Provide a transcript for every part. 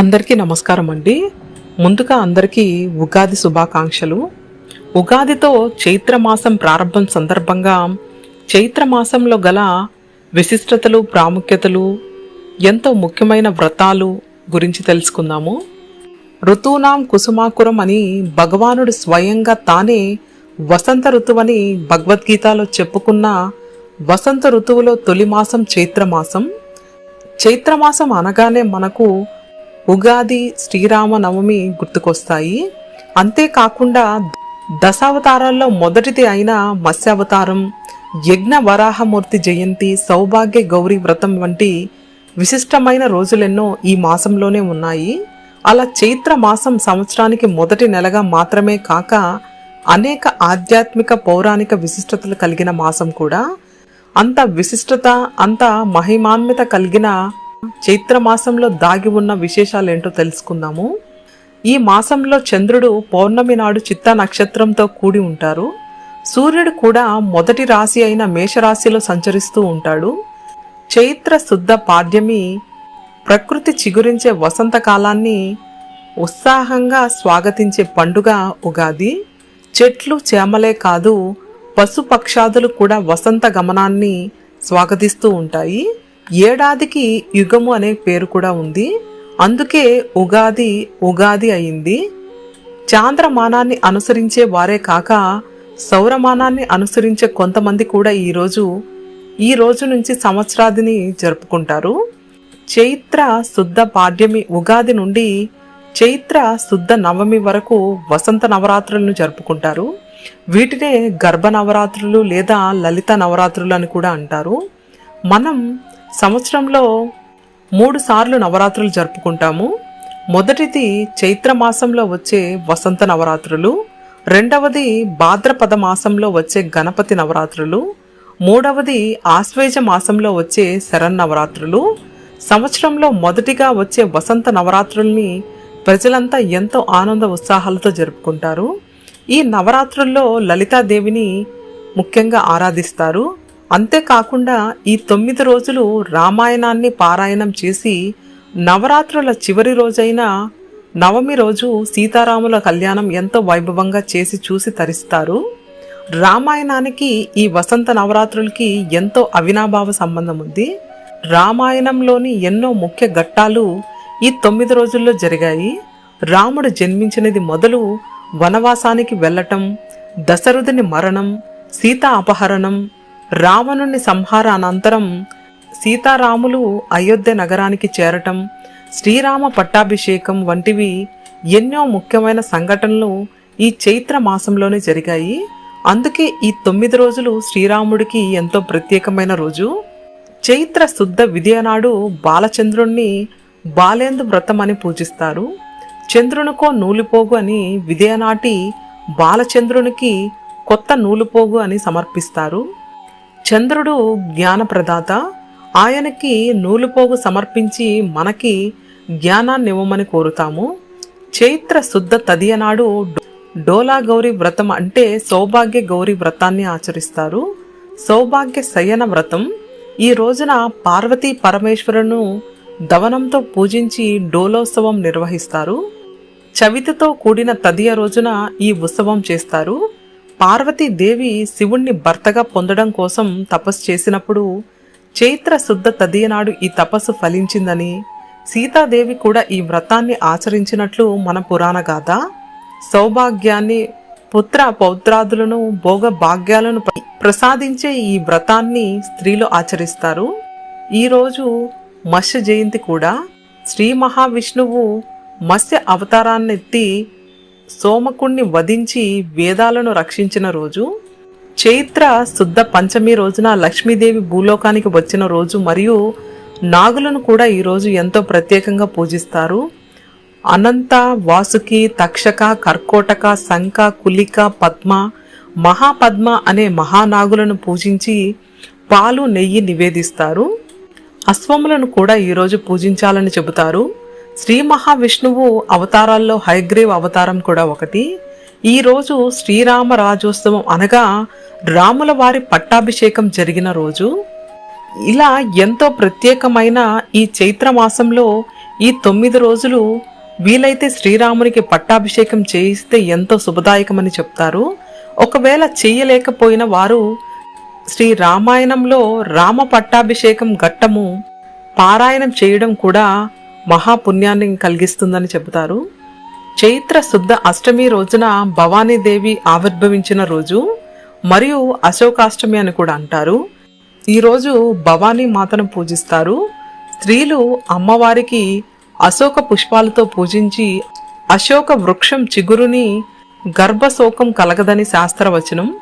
అందరికీ నమస్కారం అండి. ముందుగా అందరికీ ఉగాది శుభాకాంక్షలు. ఉగాదితో చైత్రమాసం ప్రారంభం సందర్భంగా చైత్రమాసంలో గల విశిష్టతలు ప్రాముఖ్యతలు ఎంతో ముఖ్యమైన వ్రతాలు గురించి తెలుసుకుందాము. ఋతూనాం కుసుమాకురం అని భగవానుడు స్వయంగా తానే వసంత ఋతువని భగవద్గీతలో చెప్పుకున్న వసంత ఋతువులో తొలి మాసం చైత్రమాసం చైత్రమాసం అనగానే మనకు ఉగాది శ్రీరామ నవమి గుర్తుకొస్తాయి. అంతేకాకుండా దశావతారాల్లో మొదటిది అయిన మత్స్యావతారం యజ్ఞ వరాహమూర్తి జయంతి సౌభాగ్య గౌరీ వ్రతం వంటి విశిష్టమైన రోజులెన్నో ఈ మాసంలోనే ఉన్నాయి. అలా చైత్ర మాసం సంవత్సరానికి మొదటి నెలగా మాత్రమే కాక అనేక ఆధ్యాత్మిక పౌరాణిక విశిష్టతలు కలిగిన మాసం కూడా. అంత విశిష్టత అంత మహిమాన్విత కలిగిన చైత్ర మాసంలో దాగి ఉన్న విశేషాలు ఏంటో తెలుసుకుందాము. ఈ మాసంలో చంద్రుడు పౌర్ణమి నాడు చిత్త నక్షత్రంతో కూడి ఉంటారు. సూర్యుడు కూడా మొదటి రాశి అయిన మేషరాశిలో సంచరిస్తూ ఉంటాడు. చైత్ర శుద్ధ పాడ్యమి ప్రకృతి చిగురించే వసంతకాలాన్ని ఉత్సాహంగా స్వాగతించే పండుగ ఉగాది. చెట్లు చేమలే కాదు పశుపక్షాదులు కూడా వసంత గమనాన్ని స్వాగతిస్తూ ఉంటాయి. ఏడాదికి యుగము అనే పేరు కూడా ఉంది. అందుకే ఉగాది ఉగాది అయింది. చాంద్రమానాన్ని అనుసరించే వారే కాక సౌరమానాన్ని అనుసరించే కొంతమంది కూడా ఈరోజు ఈ రోజు నుంచి సంవత్సరాదిని జరుపుకుంటారు. చైత్ర శుద్ధ పాడ్యమి ఉగాది నుండి చైత్ర శుద్ధ నవమి వరకు వసంత నవరాత్రులను జరుపుకుంటారు. వీటినే గర్భ నవరాత్రులు లేదా లలిత నవరాత్రులు అని కూడా అంటారు. మనం సంవత్సరంలో మూడు సార్లు నవరాత్రులు జరుపుకుంటాము. మొదటిది చైత్ర మాసంలో వచ్చే వసంత నవరాత్రులు. రెండవది భాద్రపద మాసంలో వచ్చే గణపతి నవరాత్రులు. మూడవది ఆశ్వేజ మాసంలో వచ్చే శరన్నవరాత్రులు సంవత్సరంలో మొదటిగా వచ్చే వసంత నవరాత్రుల్ని ప్రజలంతా ఎంతో ఆనంద ఉత్సాహాలతో జరుపుకుంటారు. ఈ నవరాత్రుల్లో లలితాదేవిని ముఖ్యంగా ఆరాధిస్తారు. అంతేకాకుండా ఈ తొమ్మిది రోజులు రామాయణాన్ని పారాయణం చేసి నవరాత్రుల చివరి రోజైన నవమి రోజు సీతారాముల కళ్యాణం ఎంతో వైభవంగా చేసి చూసి తరిస్తారు. రామాయణానికి ఈ వసంత నవరాత్రులకి ఎంతో అవినాభావ సంబంధం ఉంది. రామాయణంలోని ఎన్నో ముఖ్య ఘట్టాలు ఈ తొమ్మిది రోజుల్లో జరిగాయి. రాముడు జన్మించినది మొదలు వనవాసానికి వెళ్ళటం దశరథుని మరణం సీత అపహరణం రావణుని సంహార అనంతరం సీతారాములు అయోధ్య నగరానికి చేరటం శ్రీరామ పట్టాభిషేకం వంటివి ఎన్నో ముఖ్యమైన సంఘటనలు ఈ చైత్ర మాసంలోనే జరిగాయి. అందుకే ఈ తొమ్మిది రోజులు శ్రీరాముడికి ఎంతో ప్రత్యేకమైన రోజు. చైత్ర శుద్ధ విదయనాడు బాలచంద్రుణ్ణి బాలేందు వ్రతం అని పూజిస్తారు. చంద్రునికో నూలిపోగు అని విదయనాటి బాలచంద్రునికి కొత్త నూలుపోగు అని సమర్పిస్తారు. చంద్రుడు జ్ఞానప్రదాత. ఆయనకి నూలుపోగు సమర్పించి మనకి జ్ఞానాన్ని ఇవ్వమని కోరుతాము. చైత్ర శుద్ధ తదియ నాడు డోలా గౌరీ వ్రతం అంటే సౌభాగ్య గౌరీ వ్రతాన్ని ఆచరిస్తారు. సౌభాగ్య శయన వ్రతం. ఈ రోజున పార్వతీ పరమేశ్వరును దవనంతో పూజించి డోలోత్సవం నిర్వహిస్తారు. చవితితో కూడిన తదియ రోజున ఈ ఉత్సవం చేస్తారు. పార్వతీదేవి శివుణ్ణి భర్తగా పొందడం కోసం తపస్సు చేసినప్పుడు చైత్ర శుద్ధ తదియనాడు ఈ తపస్సు ఫలించిందని సీతాదేవి కూడా ఈ వ్రతాన్ని ఆచరించినట్లు మన పురాణ గాథ. సౌభాగ్యాన్ని పుత్ర పౌత్రాదులను భోగ భాగ్యాలను ప్రసాదించే ఈ వ్రతాన్ని స్త్రీలు ఆచరిస్తారు. ఈరోజు మత్స్య జయంతి కూడా. శ్రీ మహావిష్ణువు మత్స్య అవతారాన్నెత్తి సోమకుణ్ణి వధించి వేదాలను రక్షించిన రోజు చైత్ర శుద్ధ పంచమి రోజున లక్ష్మీదేవి భూలోకానికి వచ్చిన రోజు మరియు నాగులను కూడా ఈరోజు ఎంతో ప్రత్యేకంగా పూజిస్తారు. అనంత వాసుకి తక్షక కర్కోటక శంఖ కులిక పద్మ మహాపద్మ అనే మహానాగులను పూజించి పాలు నెయ్యి నివేదిస్తారు. అశ్వములను కూడా ఈరోజు పూజించాలని చెబుతారు. శ్రీ మహావిష్ణువు అవతారాల్లో హైగ్రీవ్ అవతారం కూడా ఒకటి. ఈరోజు శ్రీరామ రాజోత్సవం అనగా రాముల వారి పట్టాభిషేకం జరిగిన రోజు. ఇలా ఎంతో ప్రత్యేకమైన ఈ చైత్ర మాసంలో ఈ తొమ్మిది రోజులు వీలైతే శ్రీరామునికి పట్టాభిషేకం చేయిస్తే ఎంతో శుభదాయకమని చెప్తారు. ఒకవేళ చేయలేకపోయిన వారు శ్రీ రామాయణంలో రామ పట్టాభిషేకం ఘట్టము పారాయణం చేయడం కూడా మహాపుణ్యాన్ని కలిగిస్తుందని చెబుతారు. చైత్ర శుద్ధ అష్టమి రోజున భవానీదేవి ఆవిర్భవించిన రోజు మరియు అశోకాష్టమి అని కూడా అంటారు. ఈరోజు భవానీ మాతను పూజిస్తారు. స్త్రీలు అమ్మవారికి అశోక పుష్పాలతో పూజించి అశోక వృక్షం చిగురుని గర్భశోకం కలగదని శాస్త్రవచనం.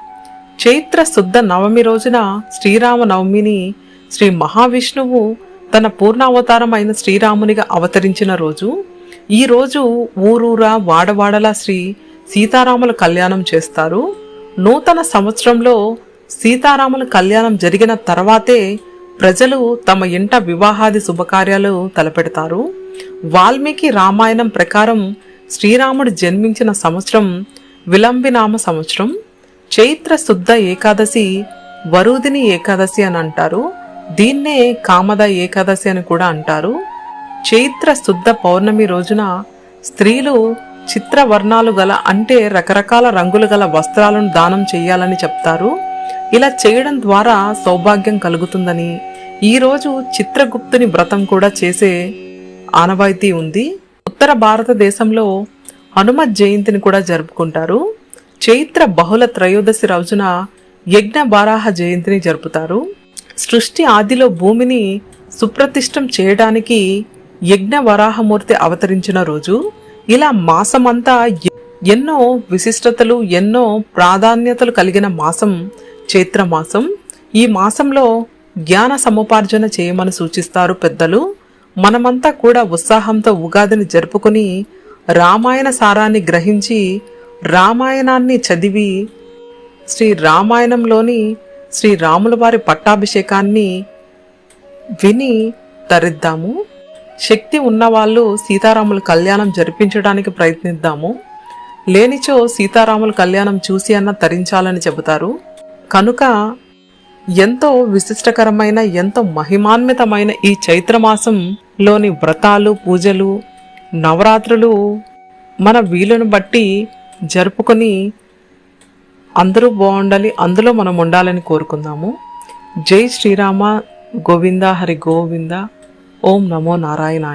చైత్ర శుద్ధ నవమి రోజున శ్రీరామ నవమిని శ్రీ మహావిష్ణువు తన పూర్ణావతారం అయిన శ్రీరామునిగా అవతరించిన రోజు ఈ రోజు ఊరూరా వాడవాడలా శ్రీ సీతారాముల కళ్యాణం చేస్తారు. నూతన సంవత్సరంలో సీతారాముల కళ్యాణం జరిగిన తర్వాతే ప్రజలు తమ ఇంట వివాహాది శుభకార్యాలు తలపెడతారు. వాల్మీకి రామాయణం ప్రకారం శ్రీరాముడు జన్మించిన సంవత్సరం విలంబినామ సంవత్సరం. చైత్ర శుద్ధ ఏకాదశి వరుదిని ఏకాదశి అని అంటారు. దీన్నే కామద ఏకాదశి అని కూడా అంటారు. చైత్ర శుద్ధ పౌర్ణమి రోజున స్త్రీలు చిత్రవర్ణాలు గల అంటే రకరకాల రంగులు గల వస్త్రాలను దానం చేయాలని చెప్తారు. ఇలా చేయడం ద్వారా సౌభాగ్యం కలుగుతుందని ఈరోజు చిత్రగుప్తుని వ్రతం కూడా చేసే ఆనవాయితీ ఉంది. ఉత్తర భారతదేశంలో హనుమత్ జయంతిని కూడా జరుపుకుంటారు. చైత్ర బహుళ త్రయోదశి రోజున యజ్ఞ బారాహ జయంతిని జరుపుతారు. సృష్టి ఆదిలో భూమిని సుప్రతిష్టం చేయడానికి యజ్ఞ వరాహమూర్తి అవతరించిన రోజు ఇలా మాసమంతా ఎన్నో విశిష్టతలు ఎన్నో ప్రాధాన్యతలు కలిగిన మాసం చైత్ర మాసం ఈ మాసంలో జ్ఞాన సముపార్జన చేయమని సూచిస్తారు పెద్దలు. మనమంతా కూడా ఉత్సాహంతో ఉగాదిని జరుపుకుని రామాయణ సారాన్ని గ్రహించి రామాయణాన్ని చదివి శ్రీ రామాయణంలోని శ్రీరాముల వారి పట్టాభిషేకాన్ని విని తరిద్దాము. శక్తి ఉన్నవాళ్ళు సీతారాముల కళ్యాణం జరిపించడానికి ప్రయత్నిద్దాము. లేనిచో సీతారాముల కళ్యాణం చూసి అన్న తరించాలని చెబుతారు. కనుక ఎంతో విశిష్టకరమైన ఎంతో మహిమాన్వితమైన ఈ చైత్రమాసంలోని వ్రతాలు పూజలు నవరాత్రులు మన వీలును బట్టి జరుపుకొని అందరూ బాగుండాలి అందులో మనం ఉండాలని కోరుకుందాము. జై శ్రీరామ గోవింద హరి గోవింద ఓం నమో నారాయణ